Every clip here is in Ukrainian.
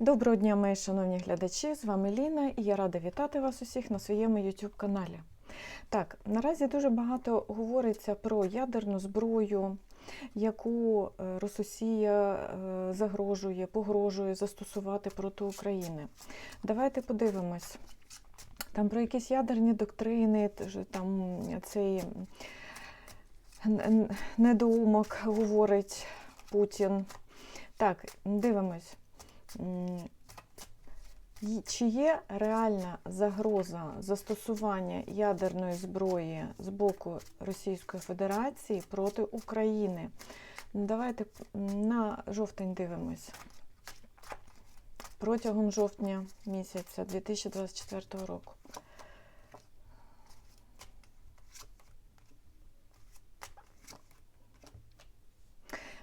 Доброго дня, мої шановні глядачі! З вами Ліна і я рада вітати вас усіх на своєму YouTube каналі. Так, наразі дуже багато говориться про ядерну зброю, яку е, Росія е, загрожує, погрожує застосувати проти України. Давайте подивимось. Там про якісь ядерні доктрини, там цей недоумок говорить Путін. Так, дивимось. Чи є реальна загроза застосування ядерної зброї з боку Російської Федерації проти України? Ну, Давайте на жовтень дивимось. Протягом жовтня місяця 2024 року.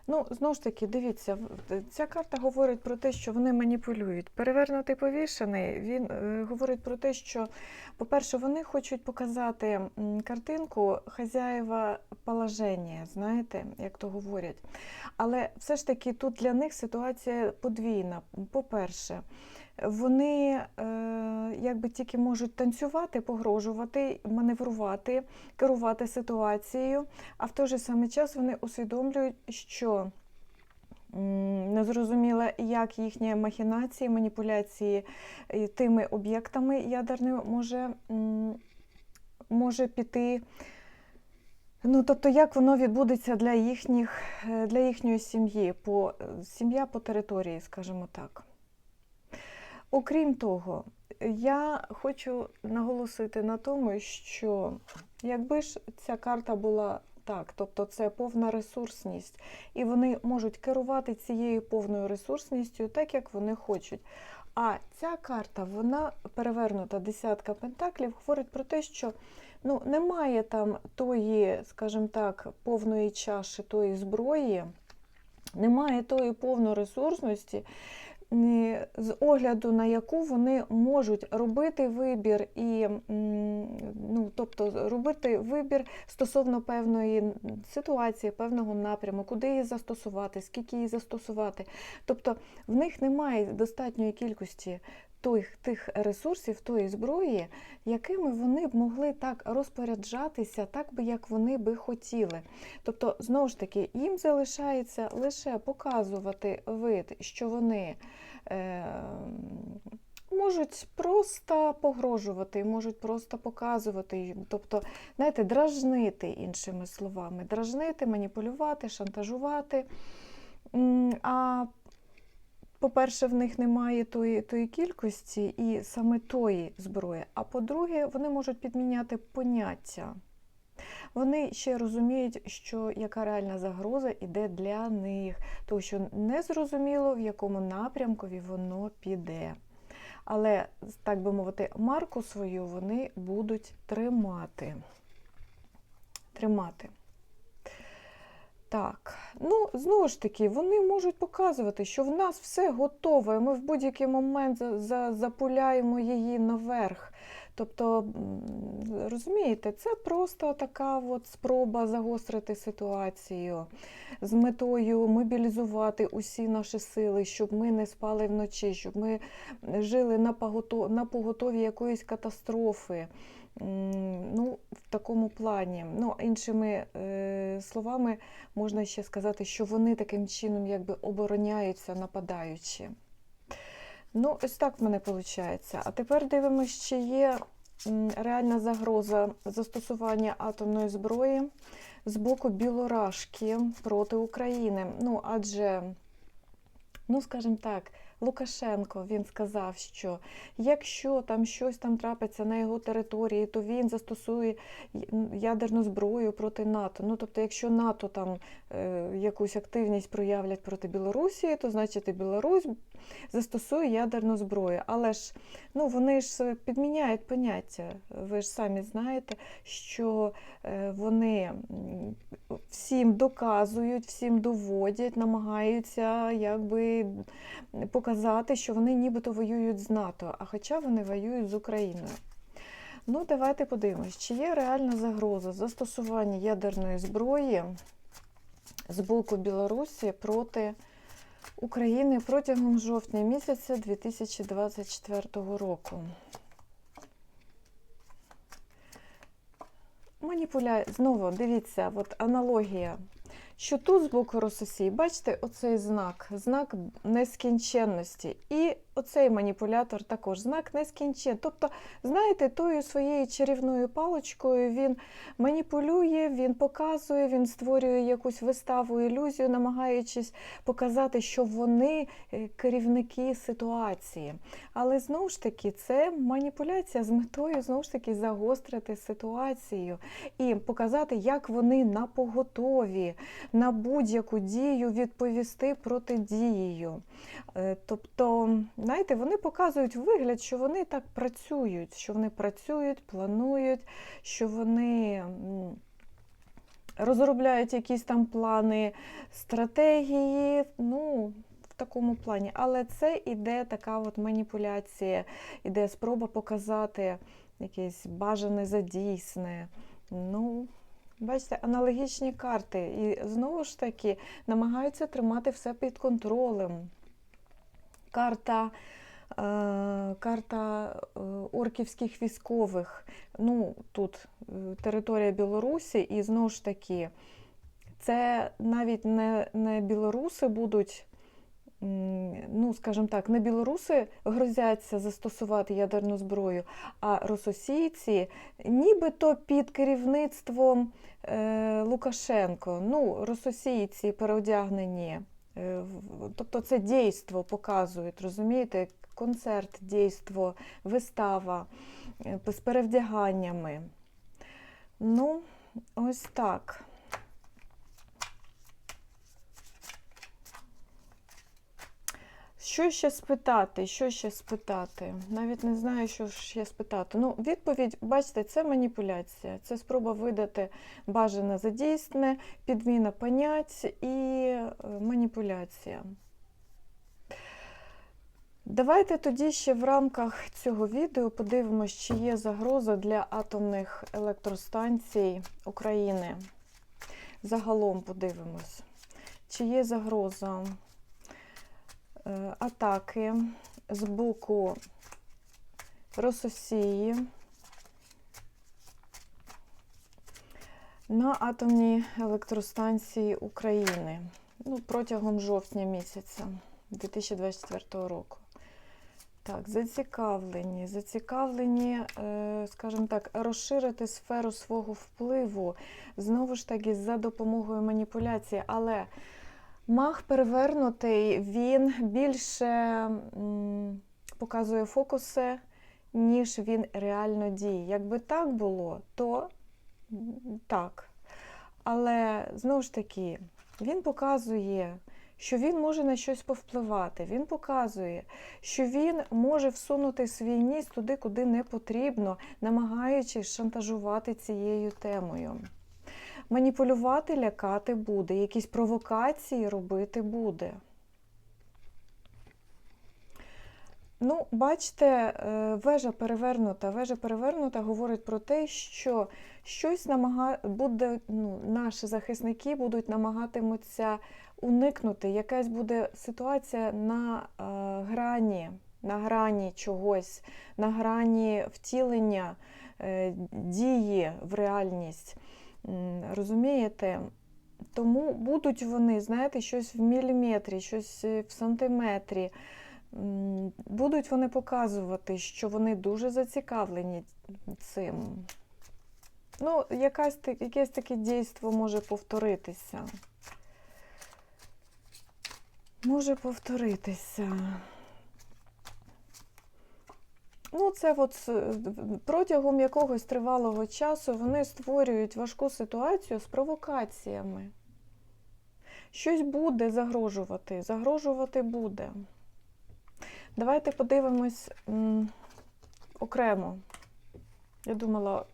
Ну, знову ж таки, дивіться, ця карта говорить про те, що вони маніпулюють. Перевернутий повішений, він е, говорить про те, що, по-перше, вони хочуть показати картинку хазяєва положення, знаєте, як то говорять. Але все ж таки тут для них ситуація подвійна. По-перше, вони е, якби тільки можуть танцювати, погрожувати, маневрувати, керувати ситуацією, а в той же самий час вони усвідомлюють, що незрозуміло, як їхні махінації, маніпуляції тими об'єктами ядерними може, може піти. Ну, тобто, як воно відбудеться для, їхніх, е, для їхньої сім'ї, по, сім'я по території, скажімо так. Окрім того, я хочу наголосити на тому, що якби ж ця карта була так, тобто це повна ресурсність, і вони можуть керувати цією повною ресурсністю так, як вони хочуть. А ця карта, вона перевернута десятка пентаклів, говорить про те, що ну, немає там тої, скажімо так, повної чаші тої зброї, немає тої повної ресурсності, з огляду на яку вони можуть робити вибір і ну, тобто робити вибір стосовно певної ситуації, певного напряму, куди її застосувати, скільки її застосувати. Тобто в них немає достатньої кількості тих, тих ресурсів, тої зброї, якими вони б могли так розпоряджатися, так би як вони би хотіли. Тобто, знову ж таки, їм залишається лише показувати вид, що вони. Е, Можуть просто погрожувати, можуть просто показувати, тобто, знаєте, дражнити іншими словами, дражнити, маніпулювати, шантажувати. А по-перше, в них немає тої, тої кількості і саме тої зброї. А по-друге, вони можуть підміняти поняття. Вони ще розуміють, що яка реальна загроза йде для них, тому що не зрозуміло, в якому напрямкові воно піде. Але, так би мовити, марку свою вони будуть тримати. Тримати. Так, ну знову ж таки, вони можуть показувати, що в нас все готове. Ми в будь-який момент за, за, запуляємо її наверх. Тобто, розумієте, це просто така от спроба загострити ситуацію з метою мобілізувати усі наші сили, щоб ми не спали вночі, щоб ми жили на поготові якоїсь катастрофи. Такому плані. Ну, іншими е, словами, можна ще сказати, що вони таким чином якби обороняються, нападаючи. Ну, ось так в мене виходить. А тепер дивимося, чи є реальна загроза застосування атомної зброї з боку Білорашки проти України. Ну, адже, ну, скажімо так, Лукашенко він сказав, що якщо там щось там трапиться на його території, то він застосує ядерну зброю проти НАТО. Ну тобто, якщо НАТО там е, якусь активність проявлять проти Білорусі, то значить і Білорусь застосує ядерну зброю. Але ж ну вони ж підміняють поняття. Ви ж самі знаєте, що е, вони всім доказують, всім доводять, намагаються якби показати, що вони нібито воюють з НАТО, а хоча вони воюють з Україною. Ну, давайте подивимось, чи є реальна загроза застосування ядерної зброї з боку Білорусі проти України протягом жовтня місяця 2024 року. Маніпуля... Знову дивіться, от аналогія. Що тут з боку Рососії, бачите, оцей знак, знак нескінченності. І оцей маніпулятор також знак нескінченності. Тобто, знаєте, тою своєю чарівною паличкою він маніпулює, він показує, він створює якусь виставу, ілюзію, намагаючись показати, що вони е, керівники ситуації. Але знову ж таки, це маніпуляція з метою знову ж таки загострити ситуацію і показати, як вони на поготові на будь-яку дію відповісти протидією. Е, Тобто, знаєте, вони показують вигляд, що вони так працюють, що вони працюють, планують, що вони розробляють якісь там плани, стратегії. Ну, в такому плані. Але це іде така от маніпуляція, іде спроба показати якесь бажане за дійсне. Ну, Бачите, аналогічні карти. І знову ж таки намагаються тримати все під контролем. Карта, е, карта е, орківських військових. Ну, тут е, територія Білорусі, і знову ж таки, це навіть не, не білоруси будуть. Ну, скажімо так, не білоруси грозяться застосувати ядерну зброю, а рососійці, нібито під керівництвом е, Лукашенко. Ну, рососійці переодягнені. Е, Тобто це дійство показують, розумієте? Концерт, дійство, вистава е, з перевдяганнями. Ну, ось так. Що ще спитати? Що ще спитати? Навіть не знаю, що ще спитати. Ну, відповідь, бачите, це маніпуляція. Це спроба видати бажане за дійсне, підміна понять і е, маніпуляція. Давайте тоді ще в рамках цього відео подивимось, чи є загроза для атомних електростанцій України. Загалом подивимось, чи є загроза атаки з боку Рососії на атомні електростанції України ну, протягом жовтня місяця 2024 року. Так, зацікавлені, зацікавлені, е, скажімо так, розширити сферу свого впливу, знову ж таки, за допомогою маніпуляції. Але маг перевернутий, він більше показує фокуси, ніж він реально діє. Якби так було, то так. Але знову ж таки, він показує, що він може на щось повпливати. Він показує, що він може всунути свій ніс туди, куди не потрібно, намагаючись шантажувати цією темою. Маніпулювати, лякати буде, якісь провокації робити буде. Ну, бачите, е, вежа перевернута. Вежа перевернута говорить про те, що щось намага... буде, ну, наші захисники будуть намагатимуться уникнути. Якась буде ситуація на е, грані, на грані чогось, на грані втілення е, дії в реальність. Розумієте? Тому будуть вони, знаєте, щось в міліметрі, щось е, в сантиметрі. Будуть вони показувати, що вони дуже зацікавлені цим. Ну, якась, якесь таке дійство може повторитися. Може повторитися. Ну, це от протягом якогось тривалого часу вони створюють важку ситуацію з провокаціями. Щось буде загрожувати, загрожувати буде. Давайте подивимось м, окремо. Я думала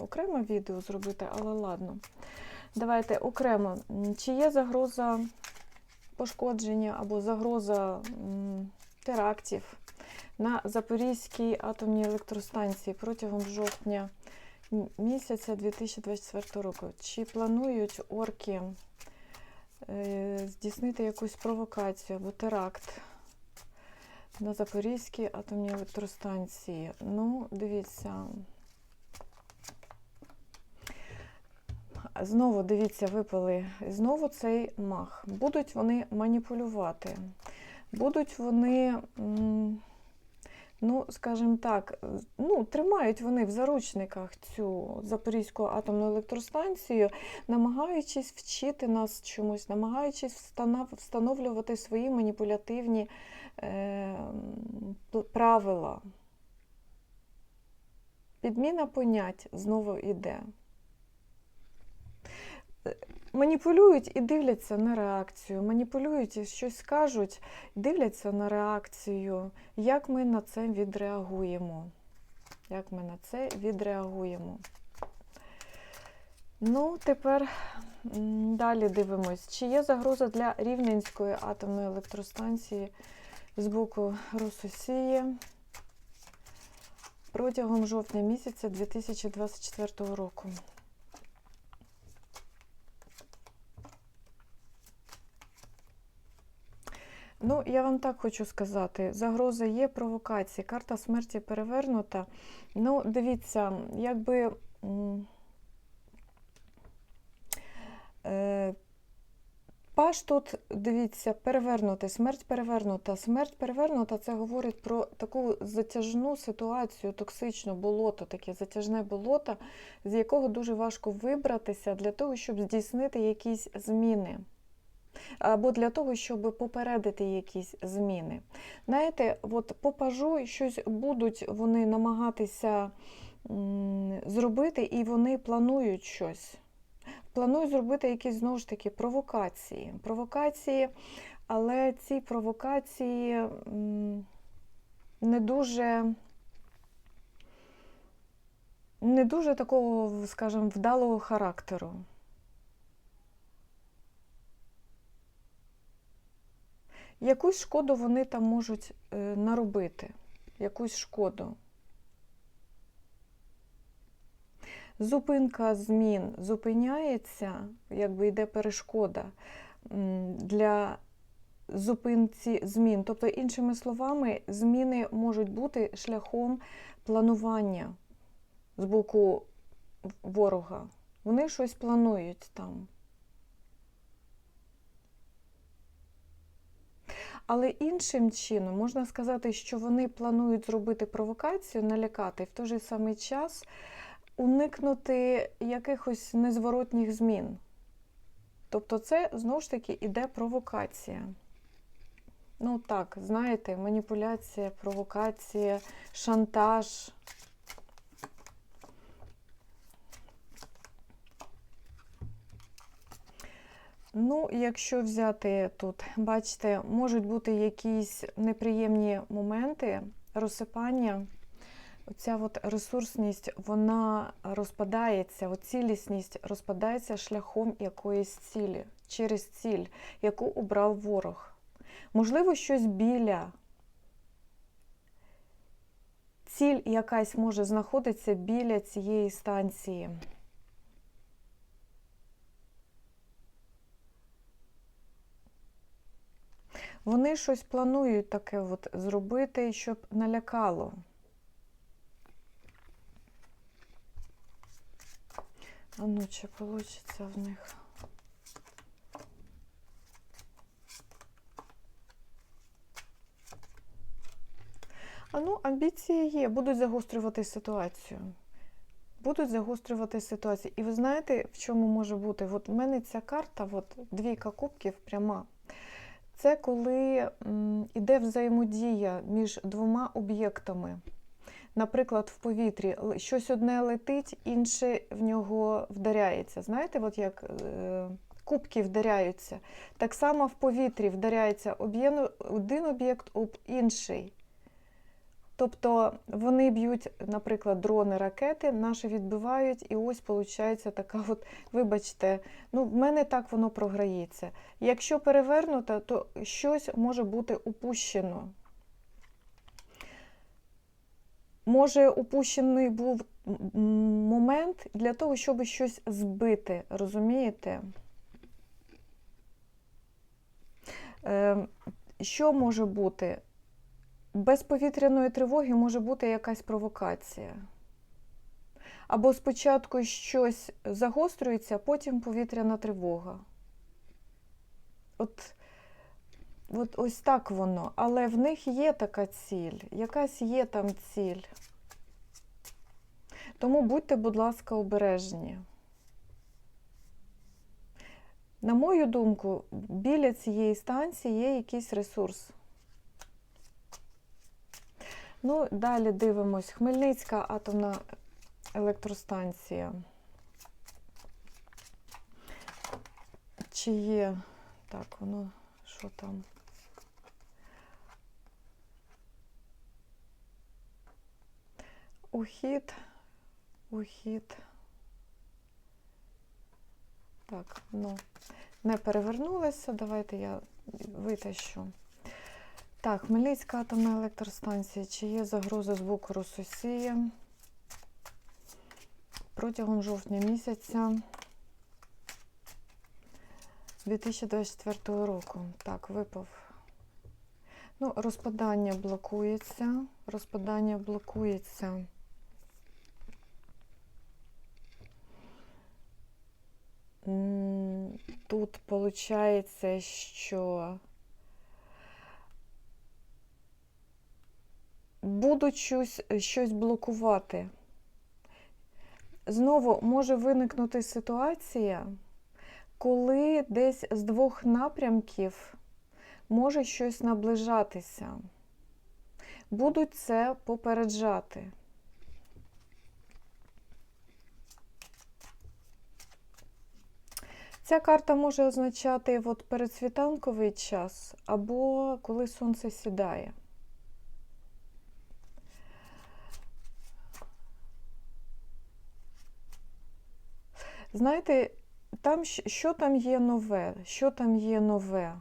окремо відео зробити, але ладно. Давайте окремо. Чи є загроза пошкодження або загроза м, терактів на Запорізькій атомній електростанції протягом жовтня місяця 2024 року? Чи планують орки е, здійснити якусь провокацію або теракт на Запорізькій атомній електростанції. Ну, дивіться. Знову дивіться, випали знову цей мах. Будуть вони маніпулювати. Будуть вони, ну, скажімо так, ну, тримають вони в заручниках цю Запорізьку атомну електростанцію, намагаючись вчити нас чомусь, намагаючись встанов- встановлювати свої маніпулятивні е, правила. Підміна понять знову йде. Маніпулюють і дивляться на реакцію, маніпулюють і щось скажуть, дивляться на реакцію, як ми на це відреагуємо. Як ми на це відреагуємо. Ну, тепер далі дивимось, чи є загроза для Рівненської атомної електростанції з боку Рососії протягом жовтня місяця 2024 року. Ну, я вам так хочу сказати: загроза є, провокації. Карта смерті перевернута. Ну, дивіться, якби. Е, Паш тут, дивіться, перевернутий, смерть перевернута. Смерть перевернута це говорить про таку затяжну ситуацію, токсичну болото, таке затяжне болото, з якого дуже важко вибратися для того, щоб здійснити якісь зміни. Або для того, щоб попередити якісь зміни. Знаєте, от по пажу щось будуть вони намагатися зробити, і вони планують щось. Планують зробити якісь знову ж таки провокації. Провокації, але ці провокації не дуже, не дуже такого, скажімо, вдалого характеру. Якусь шкоду вони там можуть е, наробити. Якусь шкоду. Зупинка змін зупиняється, якби йде перешкода для зупинці змін. Тобто, іншими словами, зміни можуть бути шляхом планування з боку ворога. Вони щось планують там. Але іншим чином можна сказати, що вони планують зробити провокацію, налякати, і в той же самий час уникнути якихось незворотніх змін. Тобто, це знову ж таки іде провокація. Ну так, знаєте, маніпуляція, провокація, шантаж. Ну, якщо взяти тут, бачите, можуть бути якісь неприємні моменти розсипання. Оця от ресурсність, вона розпадається, от цілісність розпадається шляхом якоїсь цілі, через ціль, яку обрав ворог. Можливо, щось біля. Ціль якась може знаходитися біля цієї станції. Вони щось планують таке от зробити, щоб налякало. А ну, чи вийде в них? А ну, амбіції є, будуть загострювати ситуацію. Будуть загострювати ситуацію. І ви знаєте, в чому може бути? От в мене ця карта, от двійка кубків пряма. Це коли йде взаємодія між двома об'єктами. Наприклад, в повітрі щось одне летить, інше в нього вдаряється. Знаєте, от як е, кубки вдаряються. Так само в повітрі вдаряється один об'єкт об інший. Тобто вони б'ють, наприклад, дрони, ракети, наші відбивають, і ось виходить така, от, вибачте, ну в мене так воно програється. Якщо перевернуто, то щось може бути упущено. Може, упущений був момент для того, щоб щось збити, розумієте? Е, Що може бути? Без повітряної тривоги може бути якась провокація. Або спочатку щось загострюється, а потім повітряна тривога. От, от ось так воно. Але в них є така ціль, якась є там ціль. Тому будьте, будь ласка, обережні. На мою думку, біля цієї станції є якийсь ресурс. Ну, далі дивимось. Хмельницька атомна електростанція. Чи є. Так, воно що там? Ухід. Ухід. Так, ну, не перевернулися. Давайте я витащу. Так, Хмельницька атомна електростанція. Чи є загроза з боку Рососії? Протягом жовтня місяця 2024 року. Так, випав. Ну, розпадання блокується. Розпадання блокується. Тут виходить, що будуть щось, щось блокувати. Знову може виникнути ситуація, коли десь з двох напрямків може щось наближатися. Будуть це попереджати. Ця карта може означати от передсвітанковий час або коли сонце сідає. Знаєте, там, що там є нове? Що там є нове?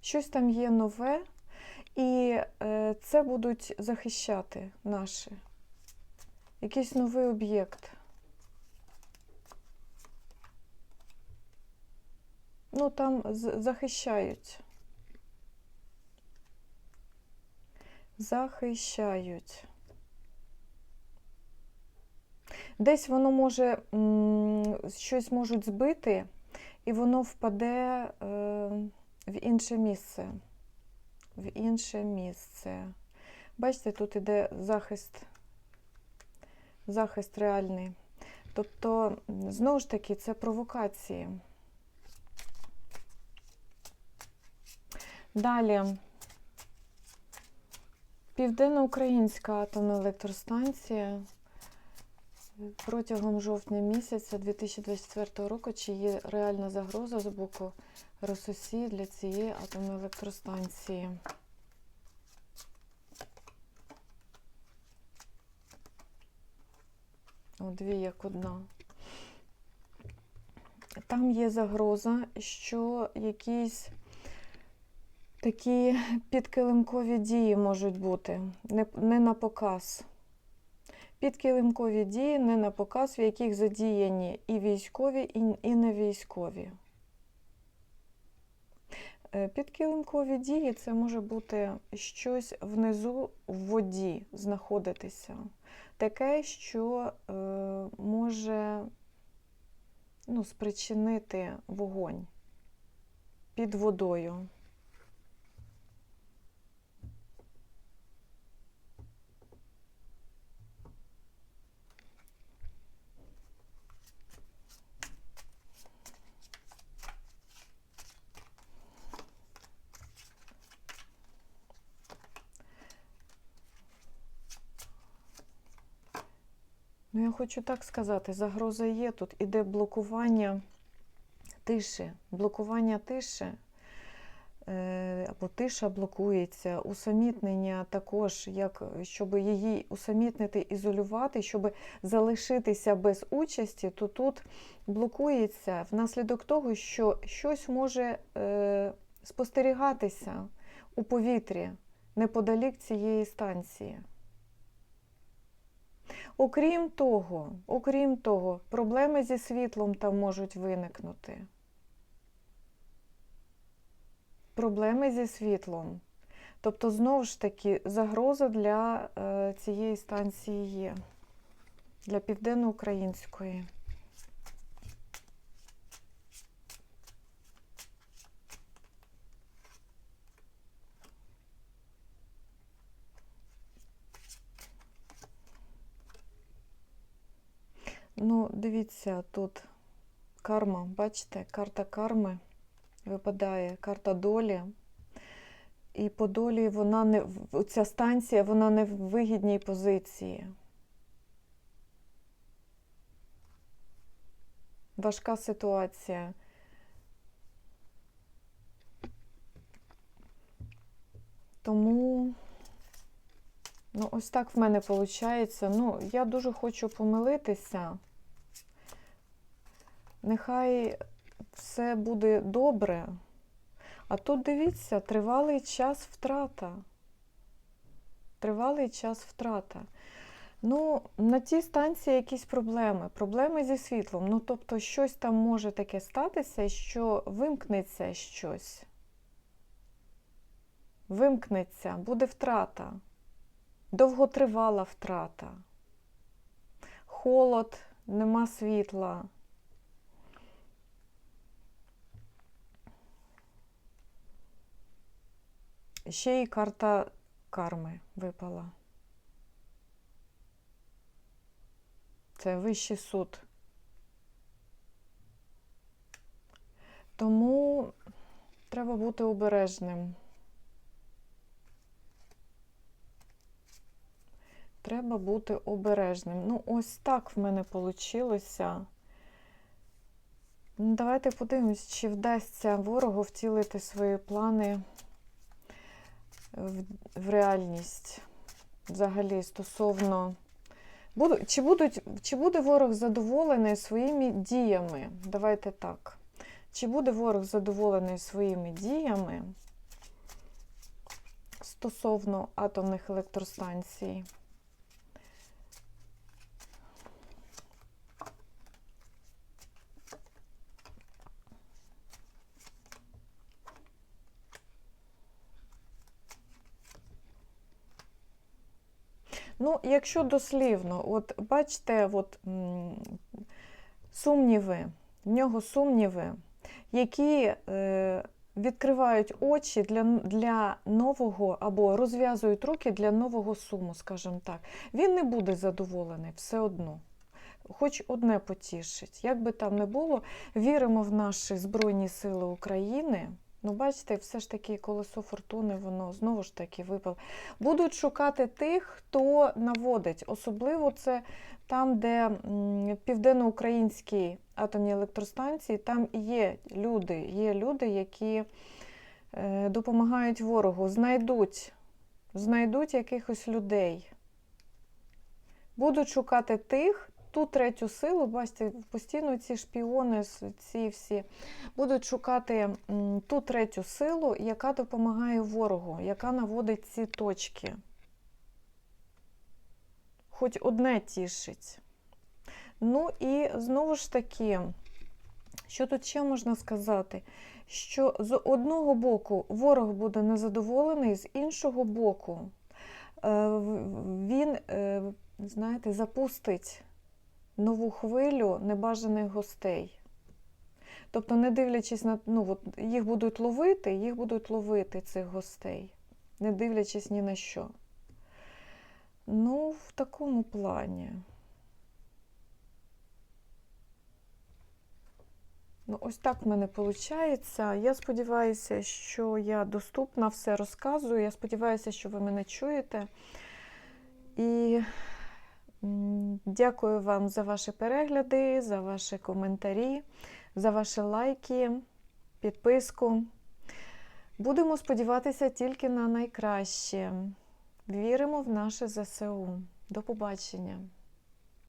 Щось там є нове, і е, це будуть захищати наші. Якийсь новий об'єкт. Ну, там захищають. Захищають. Десь воно може щось можуть збити, і воно впаде е, в інше місце. В інше місце. Бачите, тут іде захист, захист реальний. Тобто, знову ж таки, це провокації. Далі. Південноукраїнська атомна електростанція протягом жовтня місяця 2024 року, чи є реальна загроза з боку Рососії для цієї атомної електростанції. О, дві як одна. Там є загроза, що якісь такі підкилимкові дії можуть бути, не, не на показ. Підкилимкові дії не на показ, в яких задіяні і військові, і, не військові. Е, Підкилимкові дії це може бути щось внизу в воді знаходитися. Таке, що е, може ну, спричинити вогонь під водою. Ну, я хочу так сказати, загроза є. Тут іде блокування тиші. Блокування тиші, е, або тиша блокується, усамітнення також, як, щоб її усамітнити, ізолювати, щоб залишитися без участі, то тут блокується внаслідок того, що щось може е, спостерігатися у повітрі неподалік цієї станції. Окрім того, окрім того, проблеми зі світлом там можуть виникнути. проблеми зі світлом. Тобто, знову ж таки, загроза для е, цієї станції є, для південноукраїнської. Ну, дивіться, тут карма, бачите, карта карми випадає, карта долі. І по долі вона не ця станція вона не в вигідній позиції. Важка ситуація. Тому, ну, ось так в мене виходить. Ну, я дуже хочу помилитися. Нехай все буде добре. А тут дивіться, тривалий час втрата. Тривалий час втрата. Ну, на тій станції якісь проблеми. Проблеми зі світлом. Ну, тобто, щось там може таке статися, що вимкнеться щось. Вимкнеться, буде втрата. Довготривала втрата. Холод, нема світла. Ще й карта карми випала. Це вищий суд. Тому треба бути обережним. Треба бути обережним. Ну, ось так в мене вийшло. Давайте подивимось, чи вдасться ворогу втілити свої плани в, реальність. Взагалі, стосовно. Буду, чи, будуть, чи буде ворог задоволений своїми діями? Давайте так. Чи буде ворог задоволений своїми діями стосовно атомних електростанцій? Ну, якщо дослівно, от бачите, от, сумніви, в нього сумніви, які е, відкривають очі для, для нового або розв'язують руки для нового суму, скажімо так. Він не буде задоволений все одно. Хоч одне потішить. Як би там не було, віримо в наші Збройні Сили України. Ну, бачите, все ж таки колесо фортуни, воно знову ж таки випало. Будуть шукати тих, хто наводить. Особливо це там, де південноукраїнські атомні електростанції, там є люди, є люди, які е, допомагають ворогу, знайдуть, знайдуть якихось людей. Будуть шукати тих, ту третю силу, бачите, постійно ці шпіони, ці всі будуть шукати ту третю силу, яка допомагає ворогу, яка наводить ці точки. Хоч одне тішить. Ну і знову ж таки, що тут ще можна сказати? Що з одного боку ворог буде незадоволений, з іншого боку, е, він, е, знаєте, запустить нову хвилю небажаних гостей. Тобто, не дивлячись на ну, от їх будуть ловити, їх будуть ловити цих гостей, не дивлячись ні на що. Ну, в такому плані. Ну, ось так в мене виходить. Я сподіваюся, що я доступна, все розказую. Я сподіваюся, що ви мене чуєте. І дякую вам за ваші перегляди, за ваші коментарі, за ваші лайки, підписку. Будемо сподіватися тільки на найкраще. Віримо в наше ЗСУ. До побачення!